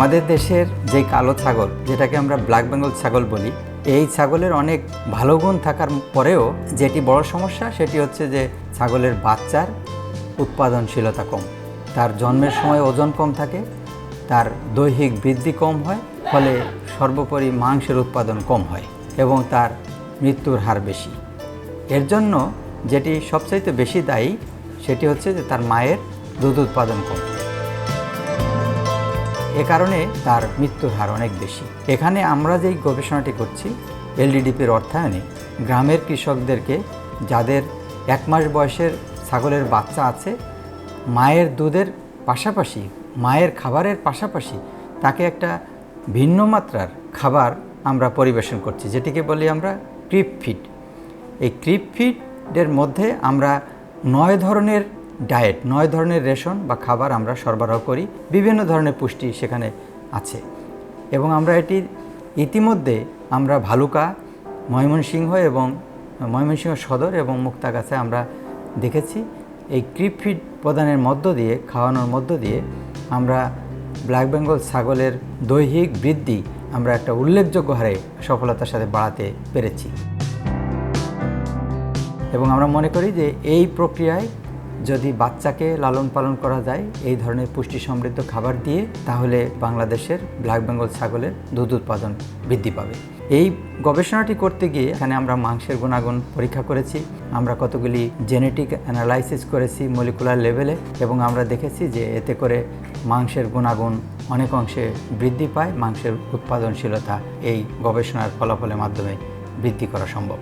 আমাদের দেশের যে কালো ছাগল, যেটাকে আমরা ব্ল্যাক বেঙ্গল ছাগল বলি, এই ছাগলের অনেক ভালো গুণ থাকার পরেও যেটি বড় সমস্যা, সেটি হচ্ছে যে ছাগলের বাচ্চার উৎপাদনশীলতা কম। তার জন্মের সময় ওজন কম থাকে, তার দৈহিক বৃদ্ধি কম হয়, ফলে সর্বোপরি মাংসের উৎপাদন কম হয় এবং তার মৃত্যুর হার বেশি। এর জন্য যেটি সবচাইতে বেশি দায়ী, সেটি হচ্ছে যে তার মায়ের দুধ উৎপাদন কম। এ কারণে তার মৃত্যুর হার অনেক বেশি। এখানে আমরা যেই গবেষণাটি করছি, এলডিডিপির অর্থায়নে গ্রামের কৃষকদেরকে যাদের এক মাস বয়সের ছাগলের বাচ্চা আছে, মায়ের দুধের পাশাপাশি, মায়ের খাবারের পাশাপাশি তাকে একটা ভিন্ন মাত্রার খাবার আমরা পরিবেশন করছি, যেটিকে বলি আমরা ক্রিপ ফিড। এই ক্রিপ ফিডের মধ্যে আমরা নয় ধরনের ডায়েট, নয় ধরনের রেশন বা খাবার আমরা সরবরাহ করি, বিভিন্ন ধরনের পুষ্টি সেখানে আছে। এবং আমরা এটি ইতিমধ্যে আমরা ভালুকা, ময়মনসিংহ এবং ময়মনসিংহ সদর এবং মুক্তাগাছে আমরা দেখেছি। এই ক্রিপ ফিড প্রদানের মধ্য দিয়ে, খাওয়ানোর মধ্য দিয়ে আমরা ব্ল্যাক বেঙ্গল ছাগলের দৈহিক বৃদ্ধি আমরা একটা উল্লেখযোগ্য হারে সফলতার সাথে বাড়াতে পেরেছি। এবং আমরা মনে করি যে এই প্রক্রিয়ায় যদি বাচ্চাকে লালন পালন করা যায়, এই ধরনের পুষ্টি সমৃদ্ধ খাবার দিয়ে, তাহলে বাংলাদেশের ব্ল্যাক বেঙ্গল ছাগলের দুধ উৎপাদন বৃদ্ধি পাবে। এই গবেষণাটি করতে গিয়ে এখানে আমরা মাংসের গুণাগুণ পরীক্ষা করেছি, আমরা কতগুলি জেনেটিক অ্যানালাইসিস করেছি মলিকুলার লেভেলে এবং আমরা দেখেছি যে এতে করে মাংসের গুণাগুণ অনেক অংশে বৃদ্ধি পায়, মাংসের উৎপাদনশীলতা এই গবেষণার ফলাফলের মাধ্যমে বৃদ্ধি করা সম্ভব।